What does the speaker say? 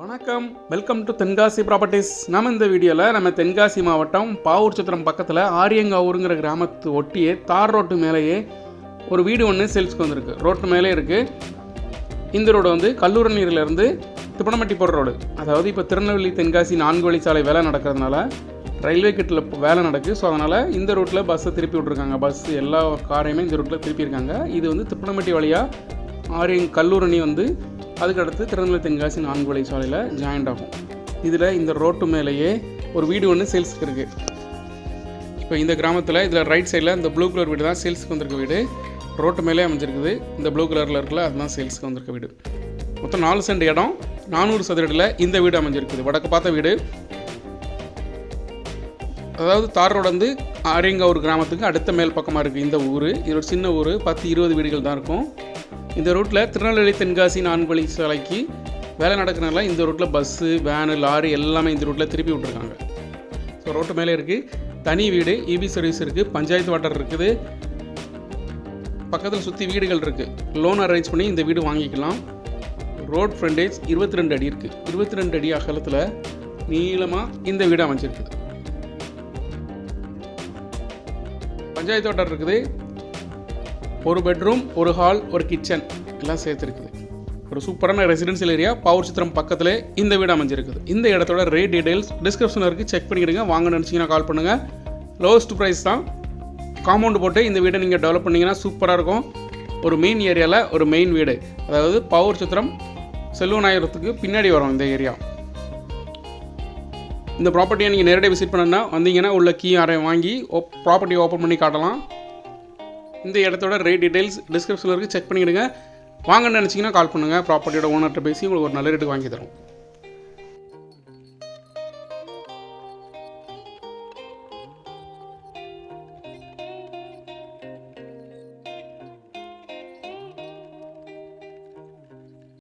வணக்கம். Welcome to Tenkasi properties நம்ம இந்த வீடியோவில் நம்ம தென்காசி மாவட்டம் பாவூர் சத்திரம் பக்கத்தில் ஆரியங்காவூருங்கிற கிராமத்து ஒட்டியே தார் ரோட்டு மேலேயே ஒரு வீடு ஒன்று சேல்ஸ்க்கு வந்திருக்கு. ரோட்டு மேலே இருக்குது இந்த ரோடு வந்து கல்லூரி நீரிலிருந்து திப்பனமட்டி போகிற ரோடு. அதாவது இப்போ திருநெல்வேலி தென்காசி நான்கு வழிச்சாலை வேலை நடக்கிறதுனால ரயில்வே கிட்டில் இப்போ வேலை நடக்குது ஸோ அதனால் இந்த ரூட்டில் பஸ்ஸை திருப்பி விட்ருக்காங்க பஸ் எல்லா காரையுமே இந்த ரூட்டில் திருப்பியிருக்காங்க இது வந்து திப்பனமட்டி வழியாக ஆரியங் கல்லூரணி வந்து அதுக்கடுத்து திருநெல்வேலி தென்காசி நான்கு வழி சாலையில் ஜாயிண்ட் ஆகும். இதில் இந்த ரோட்டு மேலேயே ஒரு வீடு ஒன்று சேல்ஸுக்கு இருக்குது இப்போ இந்த கிராமத்தில் இதில் ரைட் சைடில் இந்த ப்ளூ கலர் வீடு தான் சேல்ஸுக்கு வந்திருக்க வீடு. ரோட்டு மேலே அமைஞ்சிருக்குது. இந்த ப்ளூ கலரில் இருக்குல்ல அதுதான் சேல்ஸுக்கு வந்திருக்க வீடு. மொத்தம் நாலு சென்ட் இடம். நானூறு சதுரடியில் இந்த வீடு அமைஞ்சிருக்குது. வடக்கு பார்த்த வீடு. அதாவது தார் ரோடு வந்து ஒரு கிராமத்துக்கு அடுத்த மேல் பக்கமாக இருக்குது இந்த ஊர். இது ஒரு சின்ன ஊர். பத்து இருபது வீடுகள் தான் இருக்கும். இந்த ரூட்டில் திருநெல்வேலி தென்காசி நான்கு வழி சாலைக்கு வேலை நடக்கிறனால இந்த ரூட்டில் பஸ்ஸு வேனு லாரி எல்லாமே இந்த ரூட்டில் திருப்பி விட்ருக்காங்க ஸோ ரோட்டு மேலே இருக்குது தனி வீடு இபி சர்வீஸ் இருக்குது பஞ்சாயத்து வாட்டர் இருக்குது. பக்கத்தில் சுற்றி வீடுகள் இருக்குது லோன் அரேஞ்ச் பண்ணி இந்த வீடு வாங்கிக்கலாம். ரோட் ஃப்ரண்டேஜ் இருபத்தி ரெண்டு அடி இருக்குது இருபத்தி ரெண்டு அடி அகலத்தில் நீளமாக இந்த வீடு அமைஞ்சிருக்குது. பஞ்சாயத்து வாட்டர் இருக்குது. ஒரு பெட்ரூம் ஒரு ஹால் ஒரு கிச்சன் எல்லாம் சேர்த்துருக்குது. ஒரு சூப்பரான ரெசிடென்சியல் ஏரியா பவர் சித்திரம் பக்கத்தில் இந்த வீடு அமைஞ்சிருக்குது. இந்த இடத்தோட ரேட் டீடைல்ஸ் டிஸ்கிரிப்ஷனில் இருக்குது செக் பண்ணிக்கிடுங்க. வாங்க நினச்சிங்கன்னா கால் பண்ணுங்கள் லோவஸ்ட் ப்ரைஸ் தான். காம்பவுண்டு போட்டு இந்த வீடை நீங்கள் டெவலப் பண்ணிங்கன்னா சூப்பராக இருக்கும். ஒரு மெயின் ஏரியாவில் ஒரு மெயின் வீடு. அதாவது பவர் சித்திரம் செல்வநாயகத்துக்கு பின்னாடி வரும் இந்த ஏரியா இந்த ப்ராப்பர்ட்டியை நீங்கள் நேரடியாக விசிட் பண்ணணும்னா வந்தீங்கன்னா உள்ள கீ அறை வாங்கி ப்ராப்பர்ட்டியை ஓப்பன் பண்ணி காட்டலாம். இந்த இடத்தோட ரேட் டீடைல்ஸ் டிஸ்கிரிப்ஷனில் இருக்குது செக் பண்ணிவிடுங்க வாங்கன்னு நினச்சிங்கன்னா கால் பண்ணுங்கள் ப்ராப்பர்ட்டியோட ஓனர்கிட்ட பேசி உங்களுக்கு ஒரு நல்ல ரேட்டுக்கு வாங்கி தரும்